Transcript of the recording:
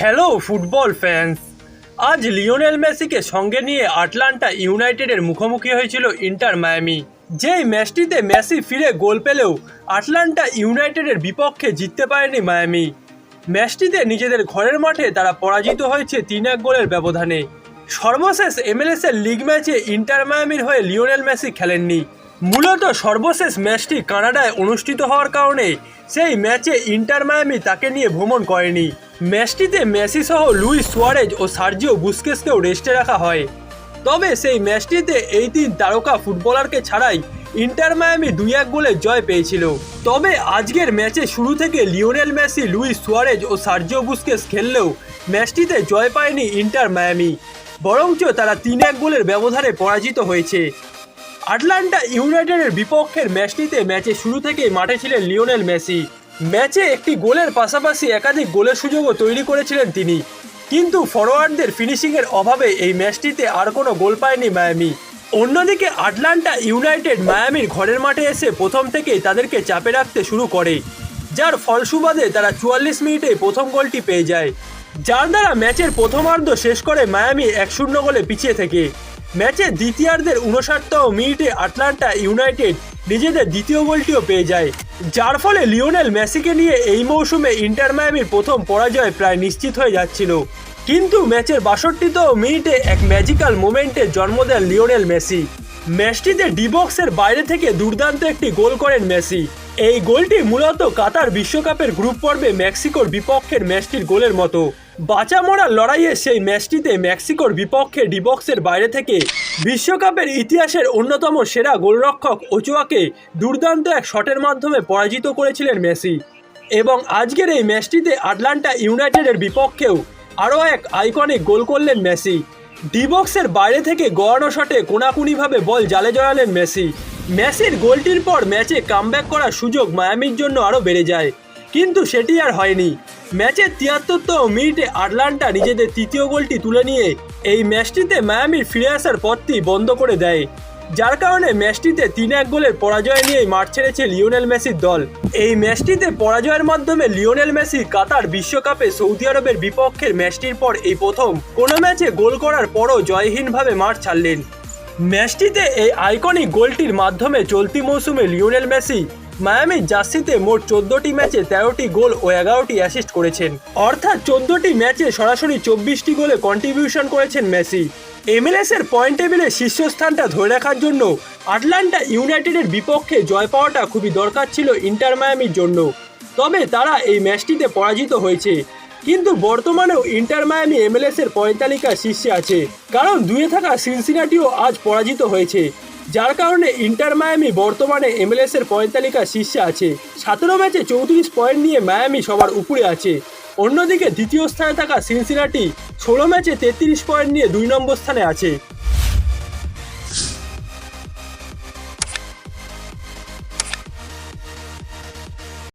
Hello football fans আজ Lionel মেসিকে সঙ্গে নিয়ে আটলান্টা ইউনাইটেডের মুখোমুখি হয়েছিল ইন্টার মায়ামি। যেই ম্যাচটিতে মেসি ফিরে গোল পেলেও আটলান্টা ইউনাইটেডের বিপক্ষে জিততে পারেনি মায়ামি। ম্যাচটিতে নিজেদের ঘরের মাঠে তারা পরাজিত হয়েছে তিন এক গোলের ব্যবধানে। সর্বশেষ এমএলএস এর লিগ ম্যাচে ইন্টার মায়ামির হয়ে লিওনেল মেসি খেলেননি। মূলত সর্বশেষ ম্যাচটি কানাডায় অনুষ্ঠিত হওয়ার কারণে সেই ম্যাচে ইন্টার মায়ামি তাকে নিয়ে ভ্রমণ করেনি। ম্যাচটিতে মেসি সহ লুইস সুয়ারেজ ও সার্জিও বুস্কেসকেও রেস্টে রাখা হয়। তবে সেই ম্যাচটিতে এই তিন তারকা ফুটবলারকে ছাড়াই ইন্টার মায়ামি দুই এক গোলে জয় পেয়েছিল। তবে আজকের ম্যাচে শুরু থেকে লিওনেল মেসি, লুইস সুয়ারেজ ও সার্জিও বুস্কেস খেললেও ম্যাচটিতে জয় পায়নি ইন্টার মায়ামি। বরঞ্চ তারা তিন এক গোলের ব্যবধানে পরাজিত হয়েছে। আটলান্টা ইউনাইটেডের বিপক্ষের ম্যাচটিতে ম্যাচে শুরু থেকেই মাঠে ছিলেন লিওনেল মেসি। ম্যাচে একটি গোলের পাশাপাশি একাধিক গোলের সুযোগও তৈরি করেছিলেন তিনি। কিন্তু ফরোয়ার্ডদের ফিনিশিংয়ের অভাবে এই ম্যাচটিতে আর কোনো গোল পায়নি মায়ামি। অন্যদিকে আটলান্টা ইউনাইটেড মায়ামির ঘরের মাঠে এসে প্রথম থেকেই তাদেরকে চাপে রাখতে শুরু করে, যার ফলসুবাদে তারা চুয়াল্লিশ মিনিটে প্রথম গোলটি পেয়ে যায়। যার দ্বারা ম্যাচের প্রথমার্ধ শেষ করে মায়ামি এক শূন্য গোলে পিছিয়ে থেকে। ম্যাচের দ্বিতীয়ার্ধের উনষাটতম মিনিটে আটলান্টা ইউনাইটেড নিজেদের দ্বিতীয় গোলটিও পেয়ে যায়। যার ফলে লিওনেল মেসিকে নিয়ে এই মৌসুমে ইন্টার মায়ামির প্রথম পরাজয় প্রায় নিশ্চিত হয়ে যাচ্ছিল। কিন্তু ম্যাচের বাষট্টিতম মিনিটে এক ম্যাজিক্যাল মোমেন্টের জন্ম দেন লিওনেল মেসি। ম্যাচটিতে ডিবক্সের বাইরে থেকে দুর্দান্ত একটি গোল করেন মেসি। এই গোলটি মূলত কাতার বিশ্বকাপের গ্রুপ পর্বে মেক্সিকোর বিপক্ষের ম্যাচটির গোলের মতো। বাঁচা মরার লড়াইয়ে সেই ম্যাচটিতে মেক্সিকোর বিপক্ষে ডিবক্সের বাইরে থেকে বিশ্বকাপের ইতিহাসের অন্যতম সেরা গোলরক্ষক ওচোয়াকে দুর্দান্ত এক শটের মাধ্যমে পরাজিত করেছিলেন মেসি। এবং আজকের এই ম্যাচটিতে আটলান্টা ইউনাইটেডের বিপক্ষেও আরও এক আইকনিক গোল করলেন মেসি। ডিবক্সের বাইরে থেকে গড়ানো শটে কোনাকুনিভাবে বল জালে জড়ালেন মেসি। মেসির গোলটির পর ম্যাচে কামব্যাক করার সুযোগ মায়ামির জন্য আরও বেড়ে যায়। কিন্তু সেটি আর হয়নি। ম্যাচের তিয়াত্তরতম মিনিটে আটলান্টা নিজেদের তৃতীয় গোলটি তুলে নিয়ে এই ম্যাচটিতে মায়ামির ফিরে আসার পথটি বন্ধ করে দেয়। যার কারণে ম্যাচটিতে তিন এক গোলের পরাজয় নিয়েই মাঠ ছেড়েছে লিওনেল মেসির দল। এই ম্যাচটিতে পরাজয়ের মাধ্যমে লিওনেল মেসি কাতার বিশ্বকাপে সৌদি আরবের বিপক্ষের ম্যাচটির পর এই প্রথম। কোনো ম্যাচে গোল করার পরও জয়হীনভাবে মাঠ ছাড়লেন। ম্যাচটিতে এই আইকনিক গোলটির মাধ্যমে চলতি মৌসুমে লিওনেল মেসি মায়ামির জার্সিতে মোট চোদ্দটি ম্যাচে তেরোটি গোল ও এগারোটি অ্যাসিস্ট করেছেন। অর্থাৎ চোদ্দটি ম্যাচে সরাসরি চব্বিশটি গোলে কন্ট্রিবিউশন করেছেন মেসি। এমএলএস এর পয়েন্ট টেবিলে শীর্ষস্থানটা ধরে রাখার জন্য আটলান্টা ইউনাইটেডের বিপক্ষে জয় পাওয়াটা খুবই দরকার ছিল ইন্টার মায়ামির জন্য। তবে তারা এই ম্যাচটিতে পরাজিত হয়েছে। কিন্তু বর্তমানেও ইন্টার মায়ামি এমএলএস এর পয়েন্ট তালিকার শীর্ষে আছে। কারণ দুয়ে থাকা সিনসিনাটিও আজ পরাজিত হয়েছে। যার কারণে ইন্টার মায়ামি বর্তমানে এমএলএস এর পয়েন্ট তালিকার শীর্ষে আছে। সতেরো ম্যাচে চৌত্রিশ পয়েন্ট নিয়ে মায়ামি সবার উপরে আছে। অন্যদিকে দ্বিতীয় স্থানে থাকা সিনসিনাটি ষোলো ম্যাচে তেত্রিশ পয়েন্ট নিয়ে দুই নম্বর স্থানে আছে।